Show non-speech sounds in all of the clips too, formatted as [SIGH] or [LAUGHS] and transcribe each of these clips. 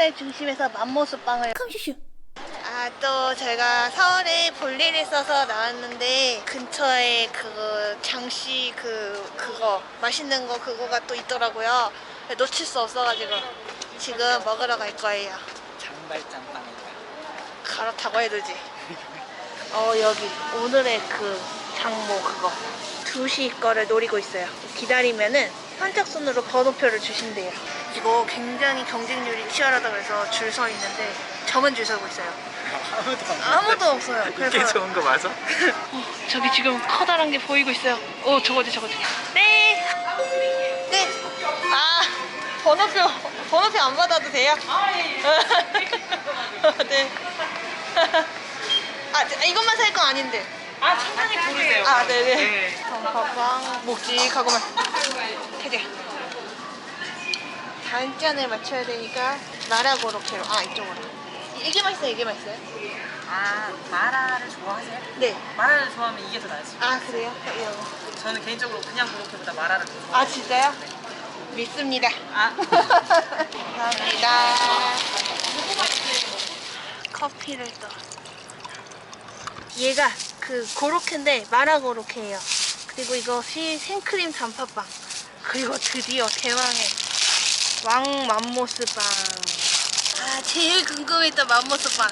서울의 중심에서 맘모스 빵을 컴슈슈. 아 또 제가 서울에 볼일 있어서 나왔는데 근처에 그 장씨 그 그거 맛있는 거 그거가 또 있더라고요. 놓칠 수 없어가지고 지금 먹으러 갈 거예요. 장발장빵이다. 그렇다고 해도지. [LAUGHS] 어 여기 오늘의 그 장모 그거. 2시 거를 노리고 있어요. 기다리면은 선착순으로 번호표를 주신대요 이거 굉장히 경쟁률이 치열하다고 해서 줄 서 있는데 저만 줄 서고 있어요 아무도 없는데. 아무도 없어요. 이게 그래서- 좋은 거 맞아? 어, [LAUGHS] 저기 지금 커다란 게 보이고 있어요. 오, 저거지, 저거지. 네. 네. 아, 번호표, 번호표 안 받아도 돼요? [LAUGHS] [LAUGHS] 아, 예. 네. 아, 저- 이것만 살 건 아닌데. 아 천천히 고르세요. 아, 네네. 네. 가방, 묵직하고만. 되게. 단짠을 맞춰야 되니까 마라고로케로. 아, 이쪽으로. 이게 맛있어요, 이게 맛있어요? 아 마라를 좋아하세요? 네. 마라를 좋아하면 이게 더 나으시죠? 아, 그래요? 이거. 저는 개인적으로 그냥 그렇게보다 마라를 더 좋아해요. 아 진짜요? 믿습니다. 아. [LAUGHS] 감사합니다. 커피를 또. 얘가 그 고로케인데 마라 고로케예요. 그리고 이것이 생크림 단팥빵. 그리고 드디어 대왕의 왕 맘모스 빵. 아 제일 궁금했던 맘모스 빵.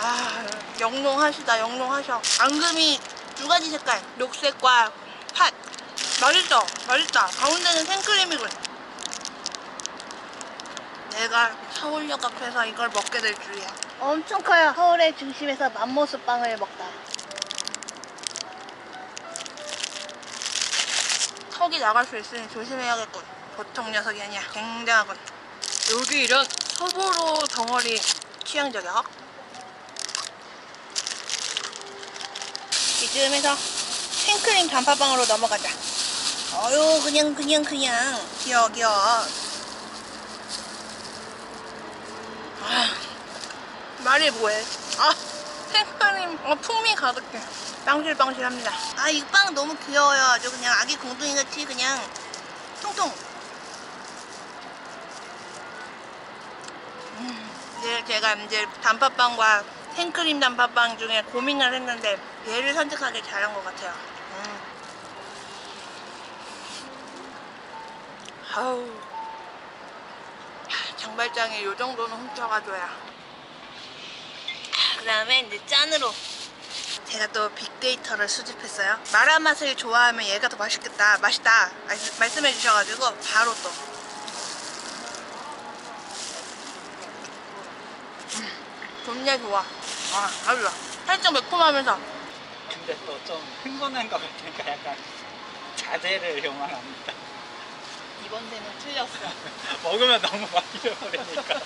아 영롱하시다 영롱하셔. 앙금이 두 가지 색깔 녹색과 팥. 맛있어 맛있다. 가운데는 생크림이군. 내가 서울역 앞에서 이걸 먹게 될 줄이야. 엄청 커요. 서울의 중심에서 맘모스 빵을 먹다 턱이 나갈 수 있으니 조심해야겠군 보통 녀석이 아니야 굉장하군 여기 이런 소보로 덩어리 취향적이야 이쯤에서 생크림 단팥빵으로 넘어가자. 어유 그냥 그냥 그냥 귀여워 귀여워. 아 말이 뭐해? 아 생크림 어, 풍미 가득해. 빵실빵실합니다. 아 이 빵 너무 귀여워요. 아주 그냥 아기 공둥이 같이 그냥 통통. 음, 이제 제가 이제 단팥빵과 생크림 단팥빵 중에 고민을 했는데 얘를 선택하길 잘한 것 같아요. 음. 아우 장발장에 요 정도는 훔쳐가줘야. 그 다음에 이제 짠으로 제가 또 빅데이터를 수집했어요. 마라 맛을 좋아하면 얘가 더 맛있겠다, 맛있다 말씀- 말씀해 주셔가지고 바로 또 좋네 좋아. 아 좋아. 살짝 매콤하면서 근데 또 좀 흥분한 거 같으니까 약간 자제를 요망합니다. 이번 대는 틀렸어. [LAUGHS] 먹으면 너무 막 잃어버리니까.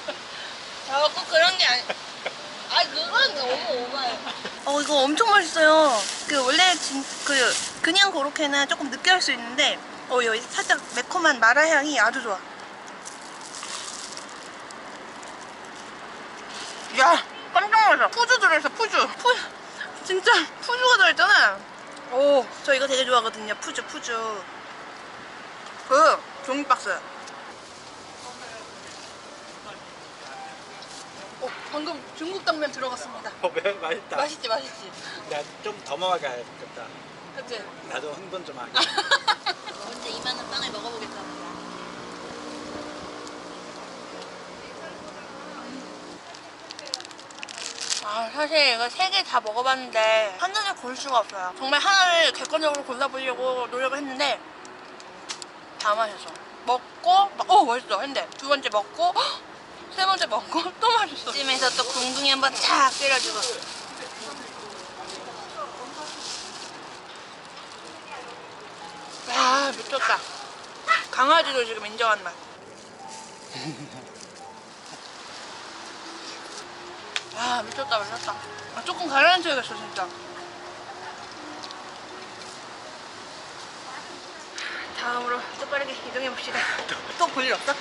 아, 꼭 그런 게 아니. [LAUGHS] 아, 그건 너무 오바해. 어, 이거 엄청 맛있어요. 그 원래 진, 그 그냥 고로케는 조금 느끼 할 수 있는데, 어, 여기 살짝 매콤한 마라 향이 아주 좋아. 야, 깜짝 놀랐어. 푸주 들어있어, 푸주. 푸, 진짜 푸주가 들어있잖아. 오, 저 이거 되게 좋아하거든요. 푸주, 푸주. 그 종이 박스. 방금 중국 당면 들어갔습니다. 어, 매 맛있다. 맛있지, 맛있지. 나좀 더 먹어야겠다. 그치? 나도 흥분 좀 하게. [LAUGHS] 언제 이만한 빵을 먹어보겠다. 아, 사실 이거 세 개 다 먹어봤는데 하나를 고를 수가 없어요. 정말 하나를 객관적으로 골라보려고 노력을 했는데 다 마셨어. 먹고, 막, 어 맛있어. 했는데 두 번째 먹고 헉! 세 번째 먹고 [LAUGHS] 또 맛있어. 찜에서 또 궁둥이 한번 탁 때려주고. 야 미쳤다. 강아지도 지금 인정한 맛. 아 미쳤다 미쳤다. 아, 조금 가라앉혀야겠어 진짜. 다음으로 또 빠르게 이동해 봅시다. 또 볼일 없어?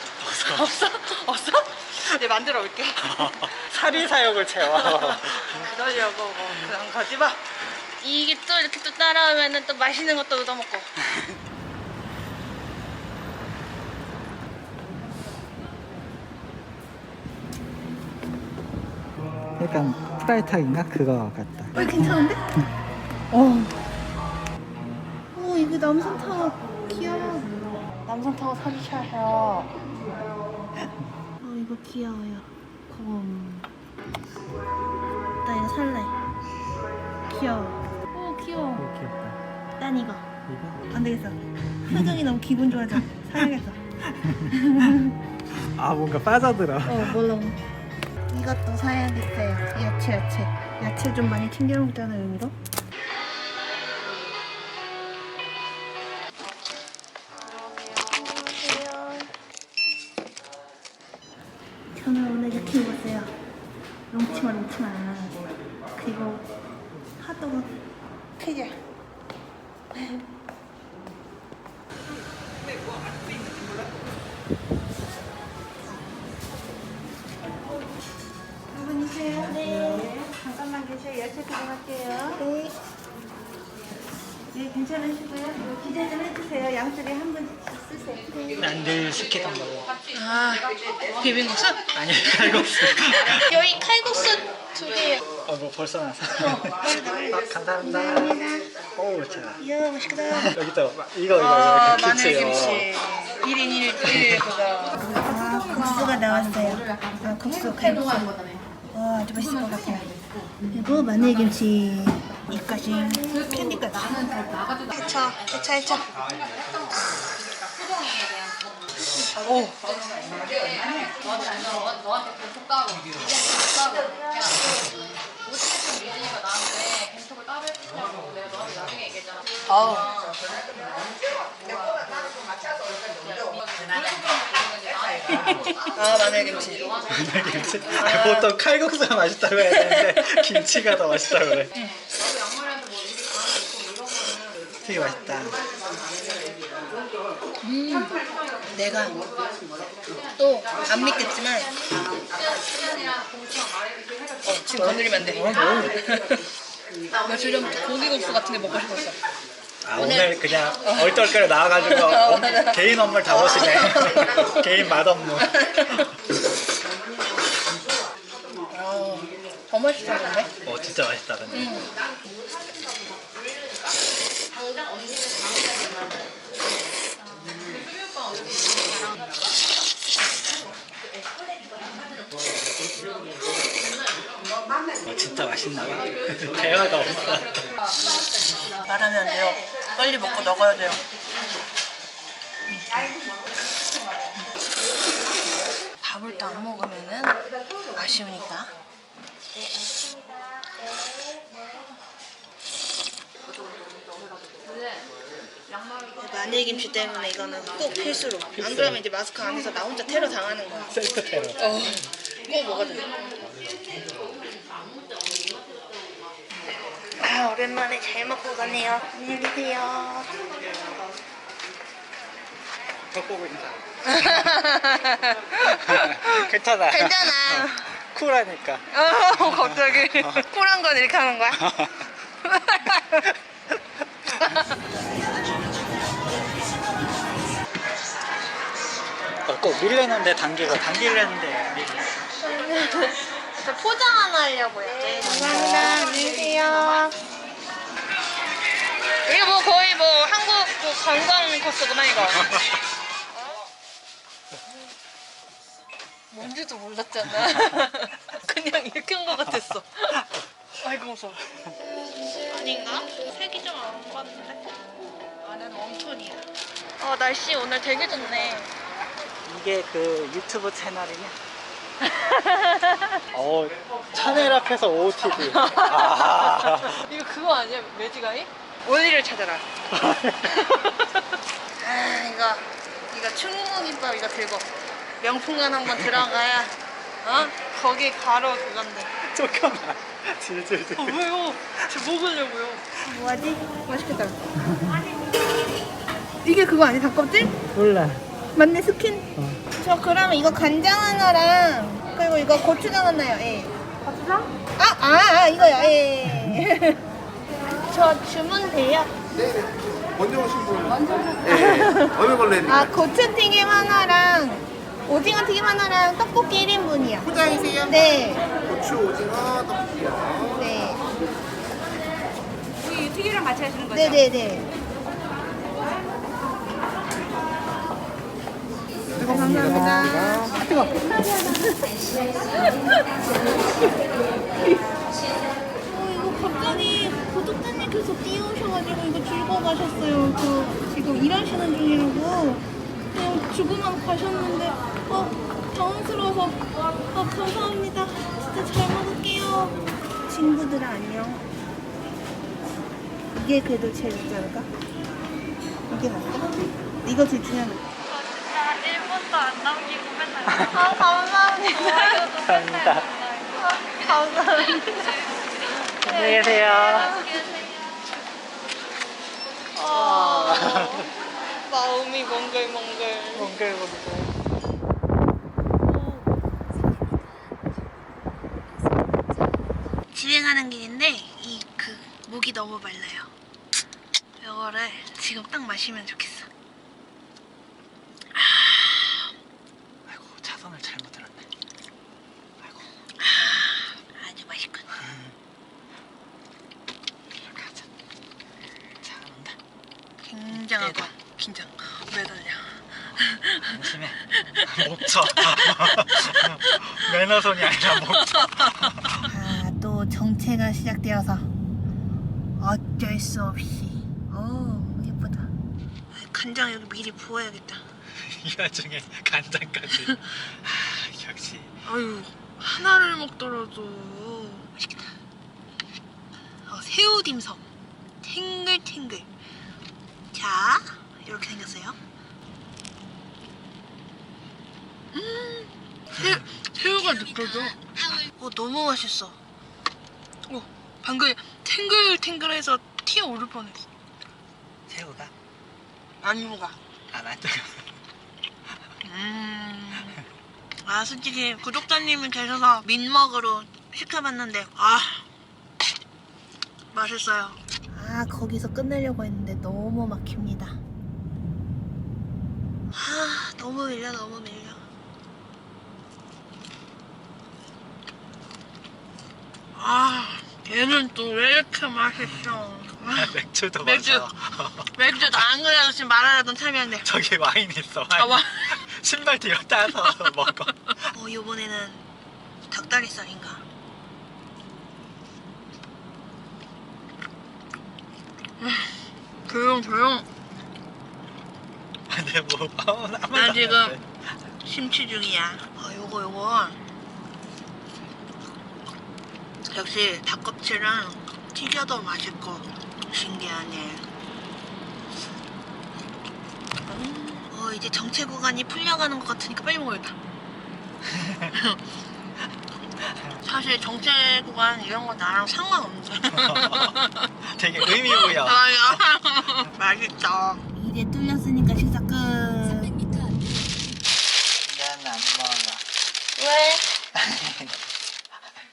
없어. 없어? 네, 만들어 올게. [LAUGHS] 사리 사욕을 채워. 그러려고 뭐 그냥 가지 마. 뭐. 이게 또 이렇게 또 따라오면은 또 맛있는 것도 얻어먹고. 약간 프라이탁인가 그거 같다. 어, 괜찮은데? 어. 어, 어 이게 남산타워 귀여워. 남산타워 사주셔야 해요. 어, 이거 귀여워요. 곰. 나 이거 살래. 귀여워. 오, 귀여워. 오, 귀엽다. 난 이거. 이거? 안 되겠어. 표정이 너무 기분 좋아져. 사야겠어. [LAUGHS] 아 뭔가 빠져들어. 어, 물론. 이것도 사야겠어요. 야채, 야채. 야채 좀 많이 챙겨 먹자는 의미로. 계세요. 열차 들어갈게요. 네. 네, 괜찮으시고요. 이거 기대 좀 해주세요. 양쪽에 한 분씩 쓰세요. 네. 난늘 시키던 거. 아, 비빔국수? 아니 칼국수. [LAUGHS] 여기 칼국수 두 개요. 어 뭐 벌써 나서. 아, [LAUGHS] 감사합니다. 감사합니다. 오 자. 이야, 맛있겠다. 여기 또 이거 이거 아, 이거 김치요. 마늘 김치. 1인 1, 1 그거. 아, 국수가 나왔어요. 아, 국수, 칼국수. 와, 아주 맛있을 것 같아요. 그리고 마늘김치. 이까지. 캔디까지. 해쳐, 해쳐, 해쳐. 오. 아우. 아 마늘 김치. 김치. 보통 칼국수가 맛있다고 해야 되는데 김치가 더 맛있다고 그래. 되게 맛있다. 내가 또 안 믿겠지만 어, 지금 건드리면 안 돼. 며칠 전부터 고기국수 같은 게 먹고 싶었어. 아, 오늘 그냥 얼떨결에 나와가지고 업- 개인 업무를 다 보시네. [LAUGHS] 개인 맛 업무. 아, 더 맛있었는데? 어 진짜 맛있다 근데. 어, 진짜 맛있나 봐. [LAUGHS] 대화가 없어. 말하면 안 돼요. 빨리 먹고 먹어야 돼요. 밥을 또 안 먹으면은 아쉬우니까. 마늘김치 때문에 이거는 꼭 필수로. 안 그러면 이제 마스크 안에서 나 혼자 테러 당하는 거야. 셀프 테러. 어, 꼭 먹어야 돼. 아, 오랜만에 잘 먹고 가네요. 안녕히 계세요. 덕보고 인사. [LAUGHS] 괜찮아. 괜찮아. 쿨하니까. 어, 갑자기. [LAUGHS] 쿨한 건 이렇게 하는 거야? 어, 꼭 밀려는데 당기고 당기려는데 저 포장 하나 하려고요. 네, 감사합니다. 안녕히 계세요. 이거 뭐 거의 뭐 한국 뭐 관광 코스구나 이거. 뭔지도 몰랐잖아. [LAUGHS] 그냥 이렇게 한거 같았어. 아이고 무서워. 아닌가? 색이 좀 안 봤는데. 나는 웜톤이야. 어 날씨 오늘 되게 좋네. 이게 그 유튜브 채널이냐? [LAUGHS] 어 차넬 앞에서 OOTD. [LAUGHS] 아. 이거 그거 아니야? 매지가이? 원리를 찾아라. [LAUGHS] 아 이거 이거 충무김밥 이거 들고 명품관 한번 들어가야 어 거기 가로 그건데. [LAUGHS] 잠깐만. 질질질. 어, 왜요? 저 먹으려고요. 뭐하지? 맛있겠다. [LAUGHS] 이게 그거 아니 닭껍질? 몰라. 맞네 스킨. 어. 저 그러면 이거 간장 하나랑 그리고 이거 고추장 하나요. 예. 고추장? 아, 아, 아 이거요. 예. 저 주문 돼요? 먼저 오신 분. 먼저 네. 어느 걸로 해드릴까요? 아 고추튀김 하나랑 오징어 튀김 하나랑 떡볶이 1인분이요. 포장이세요? 네. 고추 오징어 떡볶이요. 네. 우리 튀기랑 같이 하시는 거죠? 네네네. 감사합니다. 어, 이거 갑자기 구독자님께서 뛰어오셔가지고 이거 들고 가셨어요. 그 지금 일하시는 중이라고. 그냥 주고만 가셨는데, 어, 당황스러워서. 어, 감사합니다. 진짜 잘 먹을게요. 친구들아, 안녕. 이게 그래도 제일 낫지 않을까? 이게 맞다? 이거 제일 중요한 거. 아, 1분도 안 남기고 맨날 아, 감사합니다. [LAUGHS] 감사합니다. 아, 감사합니다. 안녕히 계세요. 아, 마음이 몽글몽글. 몽글몽글. 집에 가는 길인데 이 그 목이 너무 말라요. 이거를 지금 딱 마시면 좋겠어. 아이고 차선을 잘못 들었네. 아이고 아주 맛있군. 가자. 차 온다. 굉장하고 긴장. 매달려. 안심해. 목쳐. [LAUGHS] 매너손이 아니라 목쳐. 아, 또 정체가 시작되어서 어쩔 수 없이. 오, 예쁘다. 간장 여기 미리 부어야겠다. 이 와중에 간장까지. 아, 역시. 아유 하나를 먹더라도 맛있겠다. 어, 새우 딤섬 탱글탱글. 자 이렇게 생겼어요. 음 새, 새우가 느껴져. 어 너무 맛있어. 어 방금 탱글탱글해서 튀어 오를 뻔했어. 새우가? 안무가. 아, 맞죠. 음. 아 솔직히 구독자님이 계셔서 민먹으로 시켜봤는데 아 맛있어요. 아, 거기서 끝내려고 했는데 너무 막힙니다. 아 너무 밀려 너무 밀려. 아 얘는 또 왜 이렇게 맛있어? 아, 맥주도 맥주. 마셔. 맥주도 안 그래도 지금 말하려던 참이었는데. 저기 와인 있어. 와인. 아 와. [LAUGHS] 신발 뒤로 따서 [LAUGHS] 먹어. 어 이번에는 닭다리살인가? 음, 조용 조용. 근데 뭐 아무 아무 난 지금 심취 중이야. 어, 요거 요거. 역시 닭껍질은 튀겨도 맛있고 신기하네. 음, 어 이제 정체 구간이 풀려가는 것 같으니까 빨리 먹어야겠다. [LAUGHS] 사실 정체 구간 이런 거 나랑 상관없는데. [LAUGHS] 되게 의미 부여. 아, [LAUGHS] 맛있다. 이제 뚫렸으니까 식사 끝. 난안 먹어. 왜?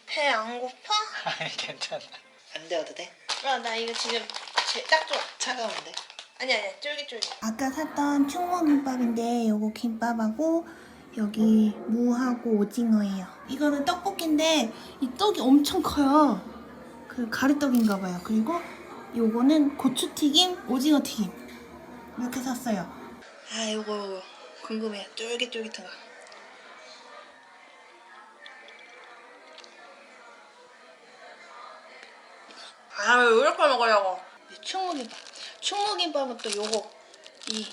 배 안 고파? 아니 괜찮아. 안 되어도 돼? 아, 나 이거 지금 제- 딱 좋아. 차가운데? 아니 아니 쫄깃쫄깃. 아까 샀던 충무 김밥인데 요거 김밥하고 여기 무하고 오징어예요. 이거는 떡볶이인데 이 떡이 엄청 커요. 그 가래떡인가 봐요. 그리고 요거는 고추튀김, 오징어 튀김 이렇게 샀어요. 아 이거 이거 궁금해. 쫄깃쫄깃한 거. 아왜 이렇게 먹으려고? 이 충무김밥. 충무김밥은 또 요거 이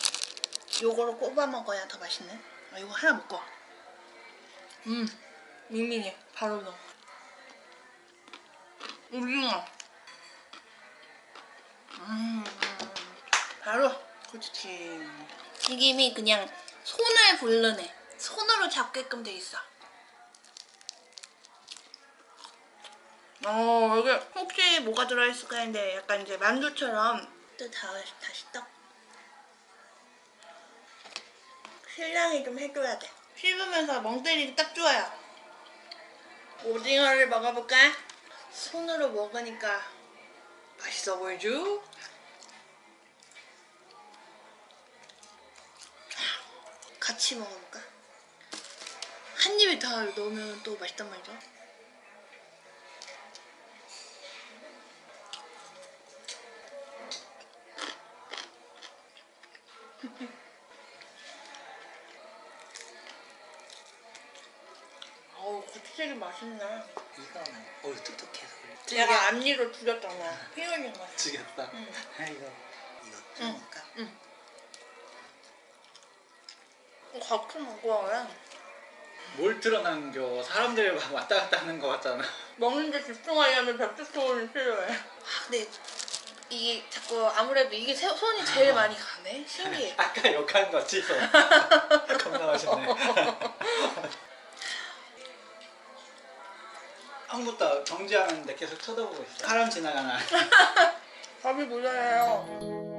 요거로 꼽아 먹어야 더 맛있네. 아 이거 하나 먹고. 음 밍밍해. 바로 넣어. 오징어. 음 바로 고추튀김. 튀김이 그냥 손을 부르네. 손으로 잡게끔 돼 있어. 어, 여기 혹시 뭐가 들어있을까 했는데 약간 이제 만두처럼 또 다시, 다시 떡. 신랑이 좀 해줘야 돼. 씹으면서 멍 때리기 딱 좋아요. 오징어를 먹어볼까? 손으로 먹으니까 맛있어 보이죠? 같이 먹어볼까? 한 입에 다 넣으면 또 맛있단 말이죠. 맛있네. 이거는 어 뚝뚝해서 그래. 내가 앞니로 죽였잖아. 피곤인 거야. 지겠다. 응. 아 이거 이거 먹을까? 같이 먹어 왜? 뭘 틀어남겨? 사람들 막 왔다 갔다 하는 거 같잖아. 먹는데 집중하려면 벽지토론이 필요해. 아, 근데 이게 자꾸 아무래도 이게 세- 손이 제일 많이 가네. 신기해. [LAUGHS] 아까 욕한 거 취소. [LAUGHS] 겁나 맛있네. [LAUGHS] 처음부터 정지하는데 계속 쳐다보고 있어. 사람 지나가나. [LAUGHS] 밥이 모자라요.